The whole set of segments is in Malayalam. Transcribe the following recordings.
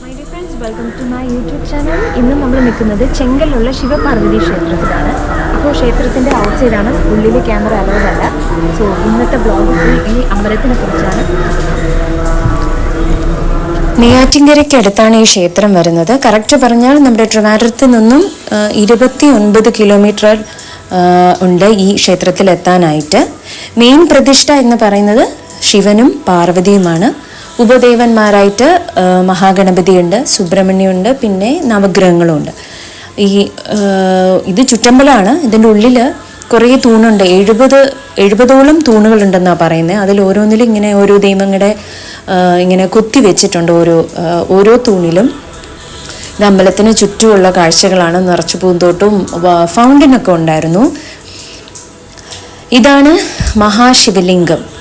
My dear friends welcome to my YouTube channel ഇന്ന് നമ്മൾ നിൽക്കുന്നത് ചെങ്കലുള്ള ശിവപാർവതി ക്ഷേത്രത്തിലാണ്. അപ്പോൾ ക്ഷേത്രത്തിന്റെ ഔട്ട് സൈഡാണ് ഉള്ളിൽ ക്യാമറ അലൗഡ് അല്ല. സോ ഇന്നത്തെ ബ്ലോഗ് ഈ അമ്പലത്തിനെ കുറിച്ചാണ്. നെയ്യാറ്റിൻകരയ്ക്കടുത്താണ് ഈ ക്ഷേത്രം വരുന്നത്. കറക്റ്റ് പറഞ്ഞാൽ നമ്മുടെ ട്രിവാൻഡ്രത്ത് നിന്നും ഇരുപത്തി ഒൻപത് കിലോമീറ്റർ ഉണ്ട് ഈ ക്ഷേത്രത്തിൽ എത്താനായിട്ട് മെയിൻ പ്രതിഷ്ഠ എന്ന് പറയുന്നത് ശിവനും പാർവതിയുമാണ്. ഉപദേവന്മാരായിട്ട് മഹാഗണപതിയുണ്ട് സുബ്രഹ്മണ്യമുണ്ട് പിന്നെ നവഗ്രഹങ്ങളുമുണ്ട് ഈ ഇത് ചുറ്റമ്പലമാണ്. ഇതിന്റെ ഉള്ളിൽ കുറേ തൂണുണ്ട്. എഴുപത് എഴുപതോളം തൂണുകളുണ്ടെന്നാണ് പറയുന്നത് അതിൽ ഓരോന്നിലും ഇങ്ങനെ ഓരോ ദൈവങ്ങളുടെ ഇങ്ങനെ കൊത്തി വെച്ചിട്ടുണ്ട് ഓരോ ഓരോ തൂണിലും. ഇത് അമ്പലത്തിന് ചുറ്റുമുള്ള കാഴ്ചകളാണ്. നിറച്ചു പൂന്തോട്ടവും ഫൗണ്ടനൊക്കെ ഉണ്ടായിരുന്നു. ഇതാണ് മഹാശിവലിംഗം.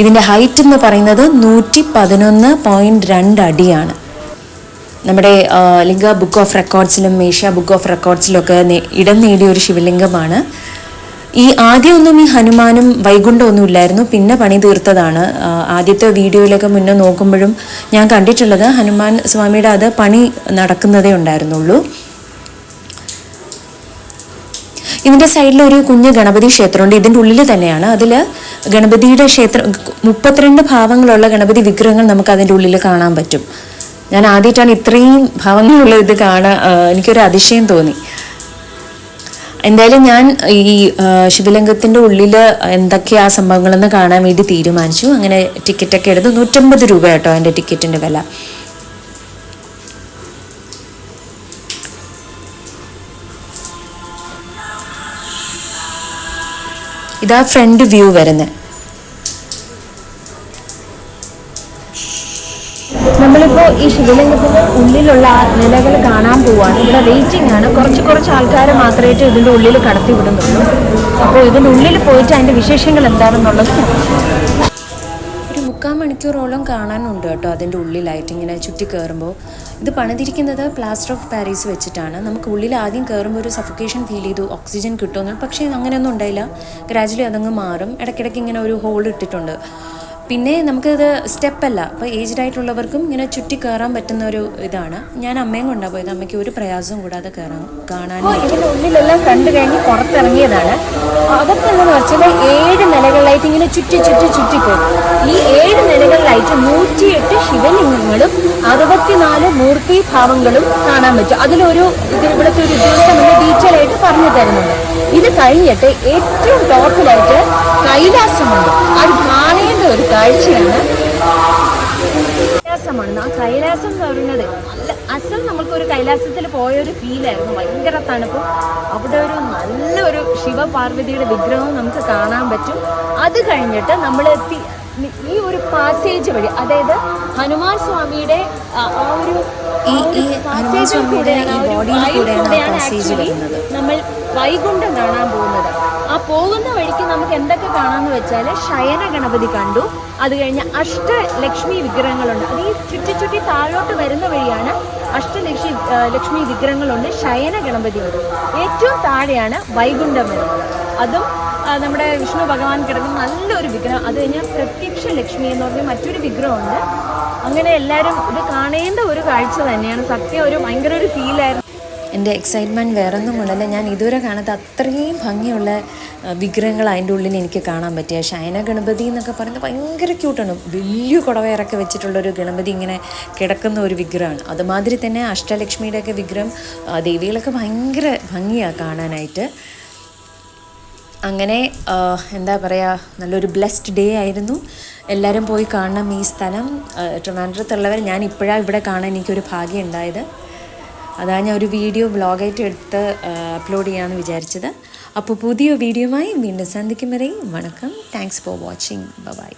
ഇതിന്റെ ഹൈറ്റ് എന്ന് പറയുന്നത് നൂറ്റി പതിനൊന്ന് പോയിന്റ് രണ്ട് അടിയാണ്. നമ്മുടെ ലിംഗ ബുക്ക് ഓഫ് റെക്കോർഡ്സിലും ഏഷ്യ ബുക്ക് ഓഫ് റെക്കോർഡ്സിലും ഒക്കെ ഇടം നേടിയ ഒരു ശിവലിംഗമാണ്. ഈ ആദ്യമൊന്നും ഈ ഹനുമാനും വൈകുണ്ഠമൊന്നും ഇല്ലായിരുന്നു. പിന്നെ പണി തീർത്തതാണ്. ആദ്യത്തെ വീഡിയോയിലൊക്കെ മുന്നേ നോക്കുമ്പോഴും ഞാൻ കണ്ടിട്ടുള്ളത് ഹനുമാൻ സ്വാമിയുടെ അത് പണി നടക്കുന്നതേ ഉണ്ടായിരുന്നുള്ളൂ. ഇതിന്റെ സൈഡിൽ ഒരു കുഞ്ഞ് ഗണപതി ക്ഷേത്രമുണ്ട്. ഇതിന്റെ ഉള്ളിൽ തന്നെയാണ്. അതിൽ ഗണപതിയുടെ ക്ഷേത്രം മുപ്പത്തിരണ്ട് ഭാവങ്ങളുള്ള ഗണപതി വിഗ്രഹങ്ങൾ നമുക്ക് അതിന്റെ ഉള്ളിൽ കാണാൻ പറ്റും. ഞാൻ ആദ്യമായിട്ടാണ് ഇത്രയും ഭാവങ്ങളുള്ള ഇത് കാണാൻ എനിക്കൊരു അതിശയം തോന്നി. എന്തായാലും ഞാൻ ഈ ശിവലിംഗത്തിന്റെ ഉള്ളിൽ എന്തൊക്കെയാ സംഭവങ്ങളെന്ന് കാണാൻ വേണ്ടി തീരുമാനിച്ചു. അങ്ങനെ ടിക്കറ്റൊക്കെ എടുത്ത് നൂറ്റമ്പത് രൂപ കേട്ടോ അതിന്റെ ടിക്കറ്റിന്റെ വില. ഇതാ ഫ്രണ്ട് വ്യൂ വരുന്നത് നമ്മളിപ്പോ ഈ ശിവലിംഗത്തിന്റെ ഉള്ളിലുള്ള നിലകൾ കാണാൻ പോവാണ്. ഇവിടെ വെയിറ്റിംഗ് ആണ്. കുറച്ച് കുറച്ച് ആൾക്കാരെ മാത്രമായിട്ട് ഇതിന്റെ ഉള്ളിൽ കടത്തി വിടുന്നുള്ളൂ അപ്പോൾ ഇതിന്റെ ഉള്ളിൽ പോയിട്ട് അതിന്റെ വിശേഷങ്ങൾ എന്താണെന്നുള്ളത് മുക്കാൽ മണിക്കൂറോളം കാണാനുണ്ട് കേട്ടോ അതിന്റെ ഉള്ളിലായിട്ട് ഇങ്ങനെ ചുറ്റി കയറുമ്പോൾ ഇത് പണിതിരിക്കുന്നത് പ്ലാസ്റ്റർ ഓഫ് പാരീസ് വെച്ചിട്ടാണ്. നമുക്ക് ഉള്ളിൽ ആദ്യം കയറുമ്പോൾ ഒരു സഫക്കേഷൻ ഫീൽ ചെയ്തു ഓക്സിജൻ കിട്ടുമെന്ന്. പക്ഷേ അങ്ങനെയൊന്നും ഉണ്ടായില്ല. ഗ്രാജുവലി അതങ്ങ് മാറും. ഇടയ്ക്കിടയ്ക്ക് ഇങ്ങനെ ഒരു ഹോൾ ഇട്ടിട്ടുണ്ട്. പിന്നെ നമുക്കിത് സ്റ്റെപ്പല്ല. അപ്പോൾ ഏജ്ഡ് ആയിട്ടുള്ളവർക്കും ഇങ്ങനെ ചുറ്റി കയറാൻ പറ്റുന്ന ഒരു ഇതാണ്. ഞാൻ അമ്മയും കൊണ്ടാണ് പോയത്. അമ്മയ്ക്ക് ഒരു പ്രയാസവും കൂടാതെ കയറാൻ കാണാൻ ഉള്ളിലെല്ലാം കണ്ടു കഴിഞ്ഞ് പുറത്തിറങ്ങിയതാണ്. അകത്തെന്ന് വെച്ചാൽ ഏഴ് നിലകളിലായിട്ട് ഇങ്ങനെ ചുറ്റി ചുറ്റി ചുറ്റി പോകും. ഈ ഏഴ് നിലകളിലായിട്ട് നൂറ്റിയെട്ട് ശിവലിംഗങ്ങളും അറുപത്തിനാല് മൂർത്തി ഭാവങ്ങളും കാണാൻ പറ്റും. അതിലൊരു ഇവിടുത്തെ ഒരു നമ്മൾ ഡീറ്റെയിൽ ആയിട്ട് പറഞ്ഞു തരുന്നുണ്ട്. ഇത് കഴിഞ്ഞിട്ട് ഏറ്റവും ടോപ്പിലായിട്ട് കൈലാസമുണ്ട് അത് ഒരു കാഴ്ചയാണ്. കൈലാസമാണ്. ആ കൈലാസം എന്ന് പറയുന്നത് നല്ല അസൽ നമുക്കൊരു കൈലാസത്തിൽ പോയ ഒരു ഫീലായിരുന്നു. ഭയങ്കര തണുപ്പും അവിടെ ഒരു നല്ലൊരു ശിവപാർവതിയുടെ വിഗ്രഹവും നമുക്ക് കാണാൻ പറ്റും. അത് കഴിഞ്ഞിട്ട് നമ്മൾ എത്തി ഈ ഒരു പാസേജ് വഴി അതായത് ഹനുമാൻ സ്വാമിയുടെ ആ ഒരു സ്വാമിയുടെ കൂടെയാണ്. നമ്മൾ വൈകുണ്ഠം കാണാൻ പോകുന്നത്. ആ പോകുന്ന വഴിക്ക് നമുക്ക് എന്തൊക്കെ കാണാമെന്ന് വെച്ചാൽ ശയന ഗണപതി കണ്ടു. അത് കഴിഞ്ഞ് അഷ്ടലക്ഷ്മി വിഗ്രഹങ്ങളുണ്ട്. അത് ഈ ചുറ്റി ചുറ്റി താഴോട്ട് വരുന്ന വഴിയാണ് അഷ്ടലക്ഷ്മി ലക്ഷ്മി വിഗ്രഹങ്ങളുണ്ട്. ശയന ഗണപതിയുണ്ട് ഏറ്റവും താഴെയാണ് വൈകുണ്ഠം വരുന്നത് അതും നമ്മുടെ വിഷ്ണു ഭഗവാൻ കിടക്കുന്ന നല്ലൊരു വിഗ്രഹം. അത് കഴിഞ്ഞാൽ പ്രത്യക്ഷ ലക്ഷ്മി എന്ന് പറഞ്ഞ മറ്റൊരു വിഗ്രഹമുണ്ട്. അങ്ങനെ എല്ലാവരും ഇത് കാണേണ്ട ഒരു കാഴ്ച തന്നെയാണ്. സത്യം ഒരു ഭയങ്കര ഒരു ഫീലായിരുന്നു എന്റെ എക്സൈറ്റ്മെന്റ് വേറൊന്നും കൊണ്ടല്ല. ഞാൻ ഇതുവരെ കാണാത്ത അത്രയും ഭംഗിയുള്ള വിഗ്രഹങ്ങൾ അതിന്റെ ഉള്ളിൽ എനിക്ക് കാണാൻ പറ്റിയ. ശയന ഗണപതി എന്നൊക്കെ പറയുന്നത് ഭയങ്കര ക്യൂട്ടാണ് വലിയ കുടവയറൊക്കെ വെച്ചിട്ടുള്ളൊരു ഗണപതി ഇങ്ങനെ കിടക്കുന്ന ഒരു വിഗ്രഹമാണ്. അതുമാതിരി തന്നെ അഷ്ടലക്ഷ്മിയുടെയൊക്കെ വിഗ്രഹം ദേവികളൊക്കെ ഭയങ്കര ഭംഗിയാണ് കാണാനായിട്ട്. അങ്ങനെ എന്താ പറയുക നല്ലൊരു ബ്ലെസ്ഡ് ഡേ ആയിരുന്നു. എല്ലാവരും പോയി കാണണം ഈ സ്ഥലം. ട്രിവാൻഡ്രത്തുള്ളവർ ഞാൻ ഇപ്പോഴാണ് ഇവിടെ കാണാൻ എനിക്കൊരു ഭാഗ്യം ഉണ്ടായത്. അതാണ് ഞാൻ ഒരു വീഡിയോ വ്ളോഗായിട്ട് എടുത്ത് അപ്ലോഡ് ചെയ്യാമെന്ന് വിചാരിച്ചത്. അപ്പോൾ പുതിയ വീഡിയോയുമായി വീണ്ടും സന്ധിക്കും വരെയും വണക്കം. Thanks for watching bye